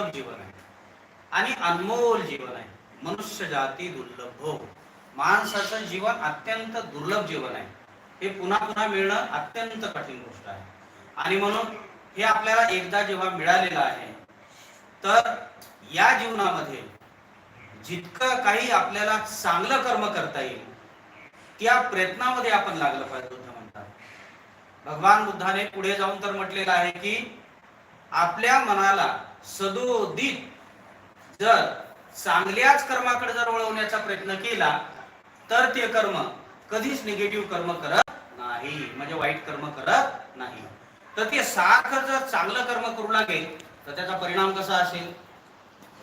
दुर्लभ जीवन आहे. आणि अनमोल जीवन आहे. मनुष्य जाती दुर्लभ हो. माणसाचं जीवन अत्यंत दुर्लभ जीवन आहे. हे पुन्हा पुन्हा मिळणं अत्यंत कठीण गोष्ट आहे. आणि म्हणून हे आपल्याला एकदा जेव्हा मिळालेलं आहे तर या जीवनामध्ये जितकं काही आपल्याला चांगलं कर्म करता येईल त्या प्रयत्नामध्ये आपण लागलं पाहिजे बुद्ध म्हणतात. भगवान बुद्धाने पुढे जाऊन तर म्हटलेलं आहे की आपल्या मनाला सदोदित. जर चांगल्याच कर्माकडे जर वळवण्याचा प्रयत्न केला तर ते कर्म कधीच निगेटिव्ह कर्म करत नाही. म्हणजे वाईट कर्म करत नाही. तर ते सारखं जर चांगलं कर्म करू लागेल तर त्याचा परिणाम कसा असेल?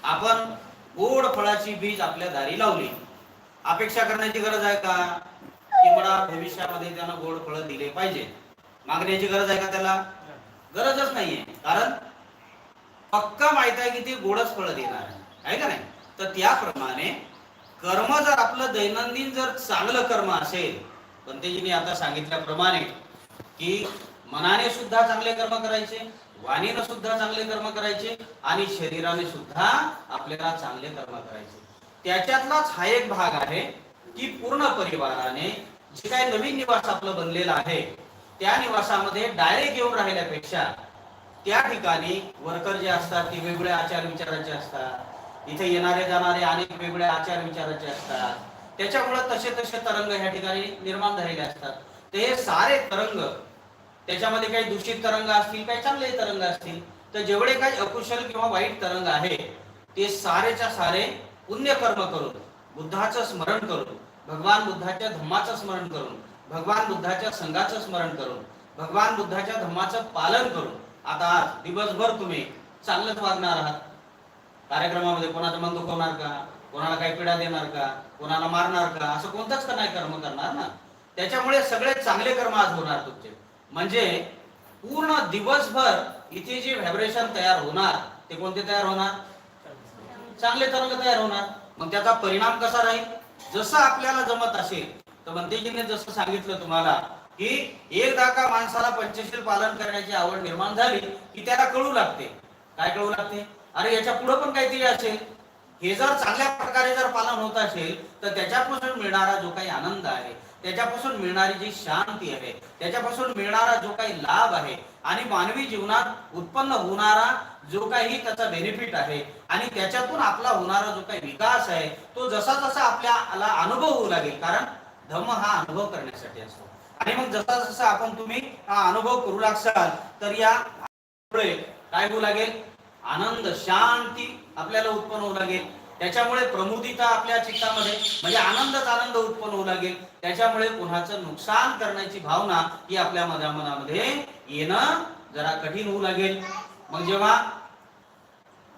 आपण गोड फळाची बीज आपल्या दारी लावली. अपेक्षा करण्याची गरज आहे का? की मला भविष्यामध्ये त्यानं गोड फळं दिले पाहिजे. मागण्याची गरज आहे का त्याला? गरजच नाहीये. कारण पक्का माहीत आहे की ते गोडच फळ देणार आहे. आहे का नाही? तर त्याप्रमाणे कर्म जर आपलं दैनंदिन जर चांगलं कर्म असेल पंतजीने आता सांगितल्याप्रमाणे की मनाने सुद्धा चांगले कर्म करायचे वाणीनं सुद्धा चांगले कर्म करायचे आणि शरीराने सुद्धा आपल्याला चांगले कर्म करायचे. त्याच्यातलाच हा एक भाग आहे की पूर्ण परिवाराने जे काही नवीन निवास आपलं बनलेलं आहे त्या निवासामध्ये डायरेक्ट येऊन राहिल्यापेक्षा त्या ठिकाणी वर्कर जे असतात ते वेगळ्या आचार विचाराचे असतात. इथे येणारे जाणारे अनेक वेगळ्या आचार विचाराचे असतात. त्याच्यामुळे तसे तसे तरंग ह्या ठिकाणी निर्माण झालेले असतात. ते हे सारे तरंग त्याच्यामध्ये काही दूषित तरंग असतील काही चांगले तरंग असतील तर जेवढे काही अकुशल किंवा वाईट तरंग आहे ते सारेच्या सारे पुण्य कर्म करून बुद्धाचं स्मरण करून भगवान बुद्धाच्या धम्माचं स्मरण करून भगवान बुद्धाच्या संघाचं स्मरण करून भगवान बुद्धाच्या धम्माचं पालन करून आता आज दिवसभर तुम्ही चांगलंच वागणार आहात. कार्यक्रमामध्ये कोणाचं मन दुखवणार का? कोणाला काही पीडा देणार का? कोणाला मारणार का? असं कोणतंच का नाही कर्म करणार ना. त्याच्यामुळे सगळे चांगले कर्म आज होणार तुमचे. म्हणजे पूर्ण दिवसभर इथे जे व्हायब्रेशन तयार होणार ते कोणते तयार होणार? चांगले तरंग तयार होणार. मग त्याचा परिणाम कसा राहील? जसं आपल्याला जमत असेल तर मंत्रीजीने जसं सांगितलं तुम्हाला की एकदा का माणसाला पंचशील पालन करण्याची आवड निर्माण झाली की त्याला कळू लागते. काय कळू लागते? अरे याच्यापुढे पण काहीतरी असेल. हे जर चांगल्या प्रकारे जर पालन होत असेल तर त्याच्यापासून मिळणारा जो काही आनंद आहे त्याच्यापासून मिळणारी जी शांती आहे त्याच्यापासून मिळणारा जो काही लाभ आहे आणि मानवी जीवनात उत्पन्न होणारा जो काही त्याचा बेनिफिट आहे आणि त्याच्यातून आपला होणारा जो काही विकास आहे तो जसा जसा आपल्याला अनुभव होऊ लागेल. कारण धम्म हा अनुभव करण्यासाठी असतो. आणि मग जसा जसा आपण तुम्ही हा अनुभव करू लागसाल तर या काय होऊ लागेल? आनंद शांती आपल्याला उत्पन्न होऊ लागेल. त्याच्यामुळे प्रमुदिता आपल्या चित्तामध्ये म्हणजे आनंदच आनंद उत्पन्न होऊ लागेल. त्याच्यामुळे कुणाचं नुकसान करण्याची भावना ही आपल्या मना मनामध्ये येणं जरा कठीण होऊ लागेल. मग जेव्हा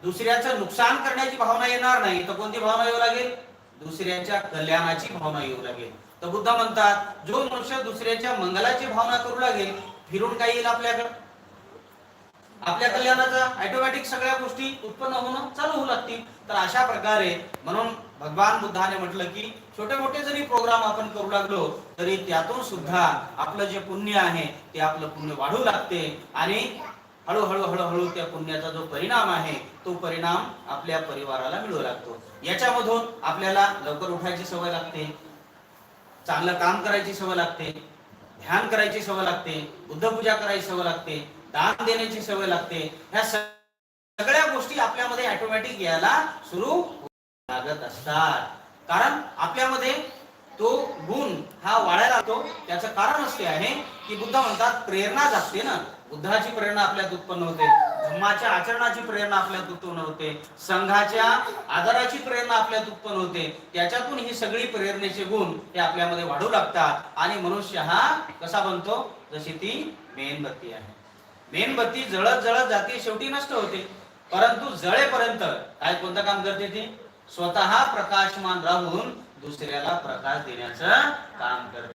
दुसऱ्याचं नुकसान करण्याची भावना येणार नाही तर कोणती भावना येऊ लागेल? दुसऱ्याच्या कल्याणाची भावना येऊ लागेल. तर बुद्ध म्हणतात जो मनुष्य दुसऱ्याच्या मंगलाची भावना करू लागेल फिरून काय येईल आपल्याकडे. आपल्या कल्याणाचा ऑटोमॅटिक सगळ्या गोष्टी उत्पन्न होणं चालू होऊ लागतील. तर अशा प्रकारे म्हणून भगवान बुद्धाने म्हटलं की छोटे मोठे जरी प्रोग्राम आपण करू लागलो तरी त्यातून सुद्धा आपलं जे पुण्य आहे ते आपलं पुण्य वाढू लागते. आणि हळूहळू हळूहळू त्या पुण्याचा जो परिणाम आहे तो परिणाम आपल्या परिवाराला मिळू लागतो. याच्यामधून आपल्याला लवकर उठायची सवय लागते. चांगलं काम करायची सवय लागते ध्यान करायची सवय लागते बुद्धपूजा करायची सवय लागते दान देण्याची सवय लागते ह्या सगळ्या गोष्टी आपल्यामध्ये ऑटोमॅटिक यायला सुरू लागत असतात. कारण आपल्यामध्ये तो गुण हा वाढायला लागतो. त्याचं कारण असे आहे की बुद्ध म्हणतात प्रेरणा जागते ना. बुद्धाची प्रेरणा आपल्यात उत्पन्न होते. धम्माच्या आचरणाची प्रेरणा आपल्यात उत्पन्न होते. संघाच्या आदराची प्रेरणा आपल्यात उत्पन्न होते. त्याच्यातून ही सगळी प्रेरणेचे गुण हे आपल्यामध्ये वाढू लागतात. आणि मनुष्य हा कसा बनतो? जशी ती मेणबत्ती आहे. मेणबत्ती जळत जळत जाते शेवटी नष्ट होते. परंतु जळेपर्यंत काय कोणतं काम करते ती? स्वतः प्रकाशमान राहून दुसऱ्याला प्रकाश देण्याचं काम करते.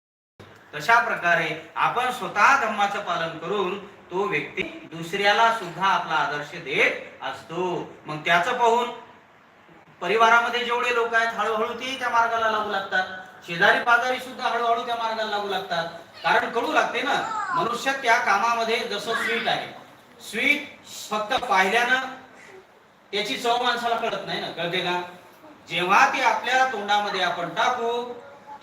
तशा प्रकारे आपण स्वतः धम्माचं पालन करून तो व्यक्ती दुसऱ्याला सुद्धा आपला आदर्श देत असतो. मग त्याचं पाहून परिवारामध्ये जेवढे लोक आहेत हळूहळू ते त्या मार्गाला लागू लागतात. शेजारी पाजारी सुद्धा हळूहळू त्या मार्गाला लागू लागतात. कारण कळू लागते ना मनुष्य त्या कामामध्ये जसं स्वीट आहे. स्वीट फक्त पाहिल्यानं त्याची चव माणसाला कळत नाही ना. कळते का? जेव्हा ते आपल्या तोंडामध्ये आपण टाकू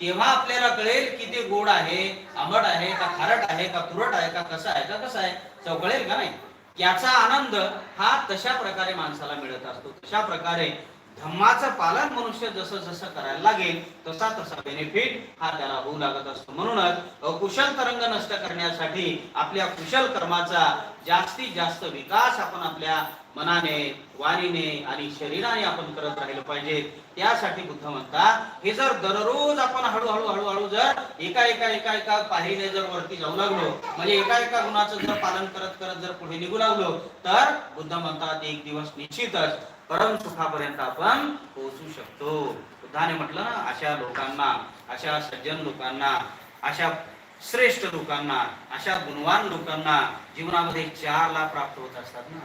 तेव्हा आपल्याला कळेल की ते गोड आहे आंबट आहे का खारट आहे का तुरट आहे का कसं आहे का कसं आहे. चव कळेल का नाही? याचा आनंद हा तशा प्रकारे माणसाला मिळत असतो. तशा प्रकारे धम्माचं पालन मनुष्य जसं जसं करायला लागेल तसा तसा बेनिफिट हा त्याला होऊ लागत असतो. म्हणूनच अकुशल तरंग नष्ट करण्यासाठी आपल्या कुशल कर्माचा जास्तीत जास्त विकास आपण आपल्या मनाने वाणीने आणि शरीराने आपण करत राहिलं पाहिजे. त्यासाठी बुद्ध म्हणतात हे जर दररोज आपण हळूहळू हळूहळू जर एका एका एका एका पायरीने जर वरती जाऊ लागलो म्हणजे एका एका गुणाचं जर पालन करत करत जर पुढे निघू लागलो तर बुद्ध म्हणतात एक दिवस निश्चितच परम सुखापर्यंत आपण पोहोचू शकतो. बुद्धाने म्हटलं ना अशा लोकांना अशा सज्जन लोकांना अशा श्रेष्ठ लोकांना अशा गुणवान लोकांना जीवनामध्ये चार लाभ प्राप्त होत असतात ना.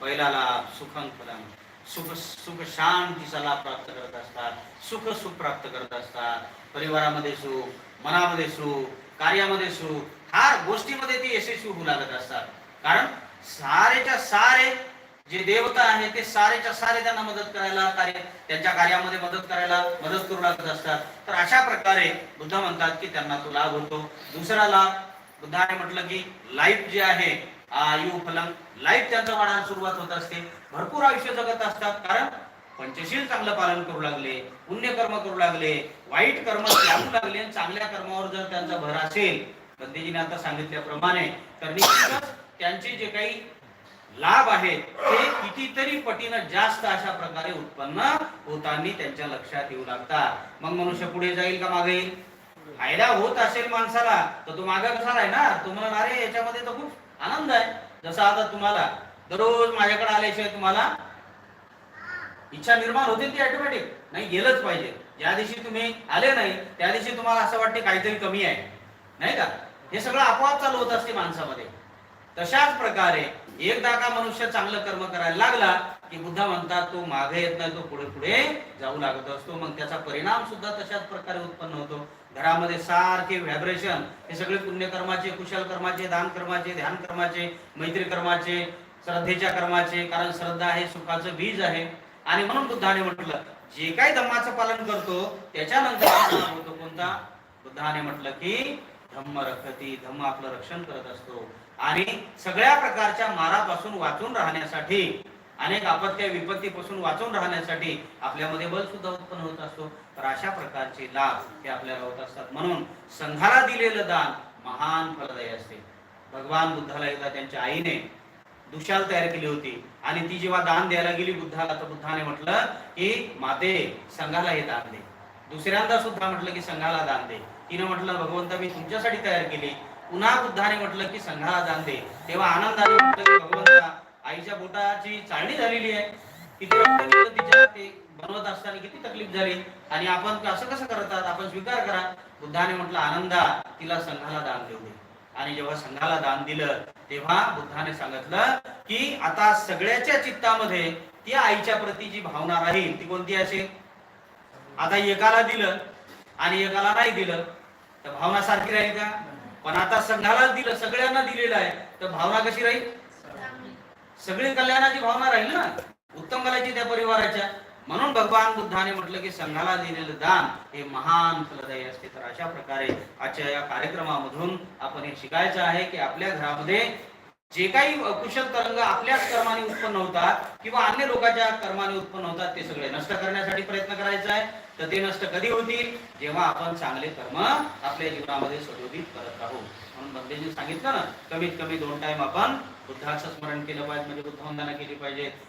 पहिला लाभ सुखं सुख सुख शांतीचा लाभ प्राप्त करत असतात. सुख सुख प्राप्त करत असतात. परिवारामध्ये सुख मनामध्ये सुख कार्यामध्ये सुख हर गोष्टीमध्ये ते यशस्वी होऊ लागत असतात. कारण सारेच्या सारे जे देवता आहे ते सारेच्या सारे त्यांना मदत करायला कार्य त्यांच्या कार्यामध्ये मदत करायला मदत करू लागत असतात. तर अशा प्रकारे बुद्ध म्हणतात की त्यांना तो लाभ होतो. दुसरा लाभ बुद्धाने म्हटलं की लाईफ जे आहे आयु फलंग लाईफ त्यांचं वाढायला सुरुवात होत असते. भरपूर आयुष्य जगत असतात. कारण पंचशील चांगलं पालन करू लागले पुण्य कर्म करू लागले वाईट कर्म त्यागू लागले आणि चांगल्या कर्मावर जर त्यांचा भर असेल गांधीजीने आता सांगितल्याप्रमाणे तर निश्चितच त्यांचे जे काही लाभ आहेत ते कितीतरी पटीनं जास्त अशा प्रकारे उत्पन्न होताना त्यांच्या लक्षात येऊ लागतात. मग मनुष्य पुढे जाईल का मागे येईल फायदा होत असेल माणसाला तर तो मागे कसा राहणार? तो म्हणणार अरे याच्यामध्ये तर खूप आनंद आहे. जसं आता तुम्हाला दररोज माझ्याकडे आल्याशिवाय तुम्हाला इच्छा निर्माण होते ती ऑटोमॅटिक नाही गेलंच पाहिजे. ज्या दिवशी तुम्ही आले नाही त्या दिवशी तुम्हाला असं वाटते काहीतरी कमी आहे. नाही का? हे सगळं आपोआप चालू होत असते माणसामध्ये. तशाच प्रकारे एकदा का मनुष्य चांगलं कर्म करायला लागला की बुद्धा म्हणतात तो मागे येत नाही तो पुढे पुढे जाऊ लागत असतो. मग त्याचा परिणाम सुद्धा तशाच प्रकारे उत्पन्न होतो. घरामध्ये सारखे व्हायब्रेशन हे सगळे पुण्यकर्माचे कुशल कर्माचे दान कर्माचे ध्यान कर्माचे मैत्री कर्माचे श्रद्धेच्या कर्माचे कारण श्रद्धा हे सुखाचं बीज आहे. आणि म्हणून बुद्धाने म्हटलं जे काही धम्माचं पालन करतो त्याच्यानंतर होतो कोणता? बुद्धाने म्हटलं की धम्म रखती धम्म आपलं रक्षण करत असतो. आणि सगळ्या प्रकारच्या मारापासून वाचून राहण्यासाठी अनेक आपत्त्या विपत्तीपासून वाचून राहण्यासाठी आपल्यामध्ये बल सुद्धा उत्पन्न होत असतो. तर अशा प्रकारचे लाभ हे आपल्याला होत असतात. म्हणून संघाला दिलेलं दान महान फलदायी असते. भगवान बुद्धाला एकदा त्यांच्या आईने दुशाल तयार केली होती. आणि ती जेव्हा दान द्यायला गेली बुद्धाला तर बुद्धाने म्हटलं की माते संघाला हे दान दे. दुसऱ्यांदा सुद्धा म्हटलं की संघाला दान दे. तिने म्हटलं भगवंता मी तुमच्यासाठी तयार केली. पुन्हा बुद्धाने म्हटलं की संघाला दान दे. तेव्हा आनंदाने म्हटलं की भगवंता आईच्या बोटाची चाळणी झालेली आहे. किती रक्त गेलं तिच्या ते बनवत असताना किती तकलीफ झाली. आणि आपण असं कसं करतात? आपण स्वीकार करा. बुद्धाने म्हटलं आनंदा तिला संघाला दान देऊ दे. आणि जेव्हा संघाला दान दिलं तेव्हा बुद्धाने सांगितलं की आता सगळ्याच्या चित्तामध्ये ती आईच्या प्रती जी भावना राहील ती कोणती असेल? आता एकाला दिलं आणि एकाला नाही दिलं तर भावना सारखी राहील का? पण आता संघाला दिलं सगळ्यांना दिलेलं आहे. तर भावना कशी राहील? सगळी कल्याणाची भावना राहील ना? उत्तम कलाची त्या परिवाराच्या. म्हणून भगवान बुद्धाने म्हटलं की संघाला दिलेलं दान हे महान फलदायी असते. तर अशा प्रकारे आजच्या या कार्यक्रमामधून आपण हे शिकायचं आहे की आपल्या घरामध्ये जे काही कुशल तरंग आपल्याच कर्माने उत्पन्न होतात किंवा अन्य लोकांच्या कर्माने उत्पन्न होतात ते सगळे नष्ट करण्यासाठी प्रयत्न करायचा आहे. तर ते नष्ट कधी होतील? जेव्हा आपण चांगले कर्म आपल्या जीवनामध्ये सदोदित करत राहू. म्हणून बंदेजी सांगितलं ना कमीत कमी दोन टाइम आपण बुद्धाचं स्मरण केलं पाहिजे म्हणजे बुद्धवंदना केली पाहिजे.